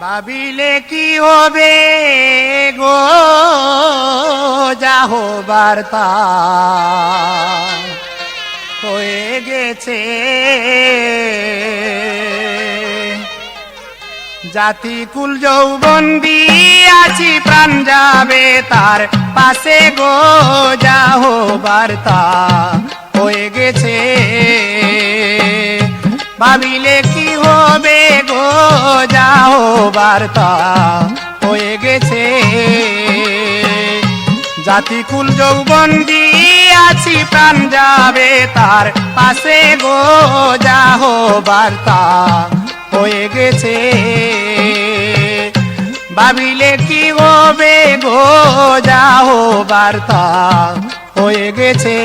ভাবিলে কি হবে গো? যাহ বার্তা হয়ে গেছে। জাতি কুল যৌবন আছি প্রাণ যাবে তার পাশে গো। যাহ বার্তা হয়ে গেছে। ভাবিলে কি হবে গো? যাও বার্তা, হয়ে গেছে। জাতিকুল যৌবন আছি প্রাণ যাবে তার পাশে গো। যাও বার্তা, হয়ে গেছে। ভাবিলে কি হবে গো? যাও বার্তা, হয়ে গেছে।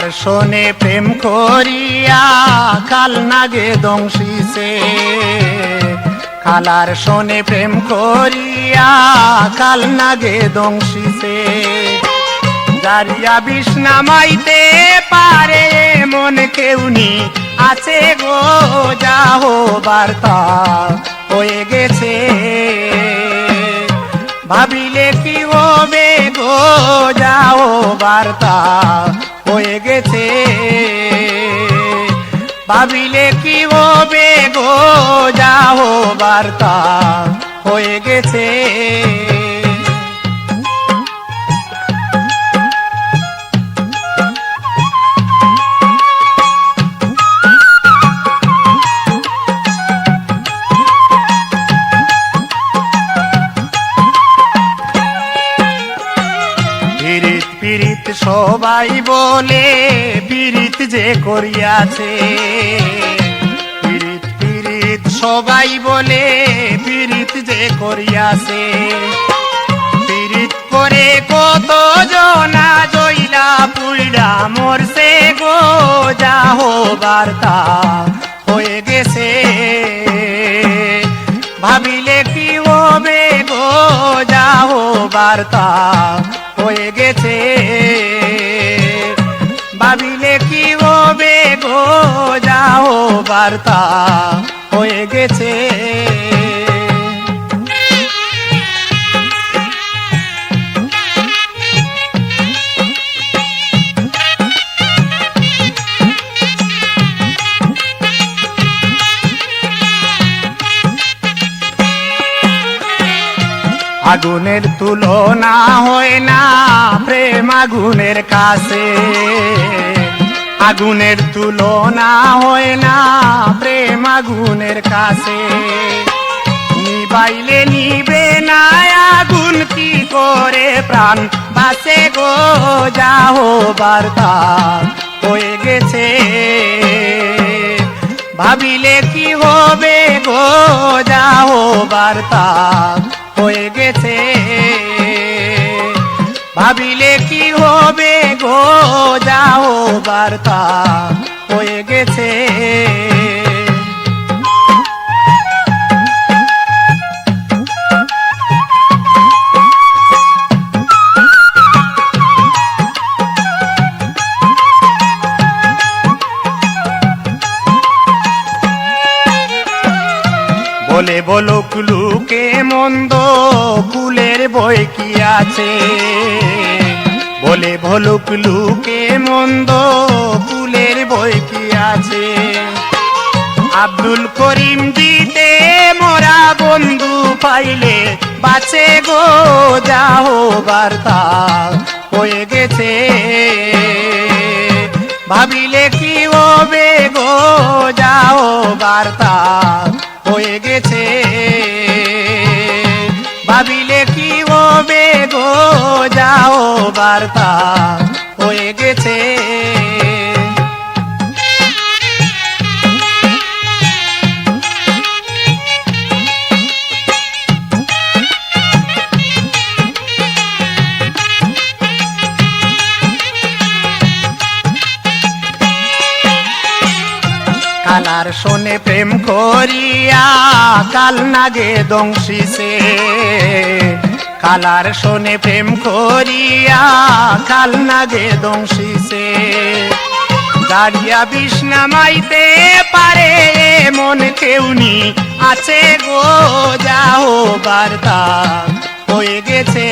কালার শোনে প্রেম করিয়া কাল নাগে দংশিছে। কালার শোনে প্রেম করিয়া কাল নাগে দংশিছে। জারিয়া বিষ নামাইতে পারে, মন কেউনি আছে গো যাও বার্তা হয়ে গেছে। ভাবিলে কি হবে গো যাও বার্তা গেছে ভাবিলে কি হবে গো যাও বার্তা হয়ে গেছে। পীড়িত সবাই বলে, পীড়িত যে করিয়াছে। পীড়িত পীড়িত সবাই বলে, পীড়িত যে করিয়াছে। পীড়িত করে কত জনা জইলা পুইডা মরছে গো যাহো বার্তা হয়ে গেছে। ভাবিলে কি হবে গো যাও বার্তা হয়ে গেছে ভাবিলে কি হবে গো যাও বার্তা হয়ে গেছে। আগুনের তুলনা হয় না, প্রেম আগুনের কাছে। আগুনের তুলনা হয় না, প্রেম আগুনের কাছে। নিবাইলে নিবে না, আগুন কি করে প্রাণ? বাসে গো যাও বার্তা, হয়ে গেছে। ভাবিলে কি হবে গো যাও বার্তা? হয়ে গেছে। ভাবিলে কি হবে গো যাও বার্তা। হয়ে গেছে। বলে বলুক লুকে মন্দ কুলের বই কি আছে? বলে ভলুক লুকে মন্দ কুলের বই কি আছে? আব্দুল করিম দিতে মোরা বন্ধু পাইলে বাঁচে গো যাও বার্তা হয়ে গেছে। ভাবিলে কি হবে গো যাও বার্তা বার্তা হয়ে গেছে। কালার শোনে প্রেম করিয়া কাল নাগে দংশিছে। কালার শোনে প্রেম করিয়া কাল নাগে দংশিছে। দাঁড়িয়া বিষ্ণা মাইতে পারে, মন কেউনি আছে গো যাও বার্তা হয়ে গেছে।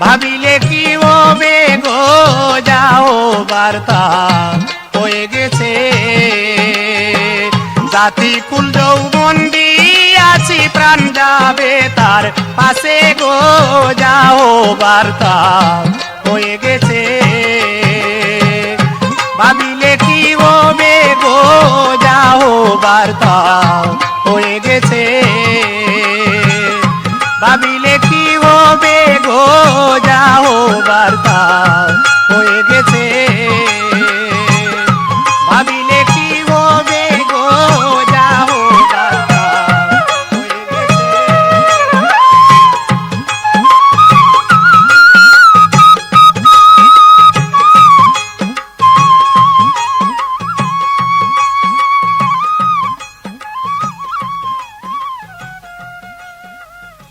ভাবিলে কি হবে গো যাও বার্তা হয়ে গেছে। জাতি কুল যৌবন্দি বলছি প্রাণ যাবে তার পাশে গো যাও বার্তা। হয়ে গেছে। ভাবিলে কি হবে গো? যাও বার্তা। হয়ে গেছে।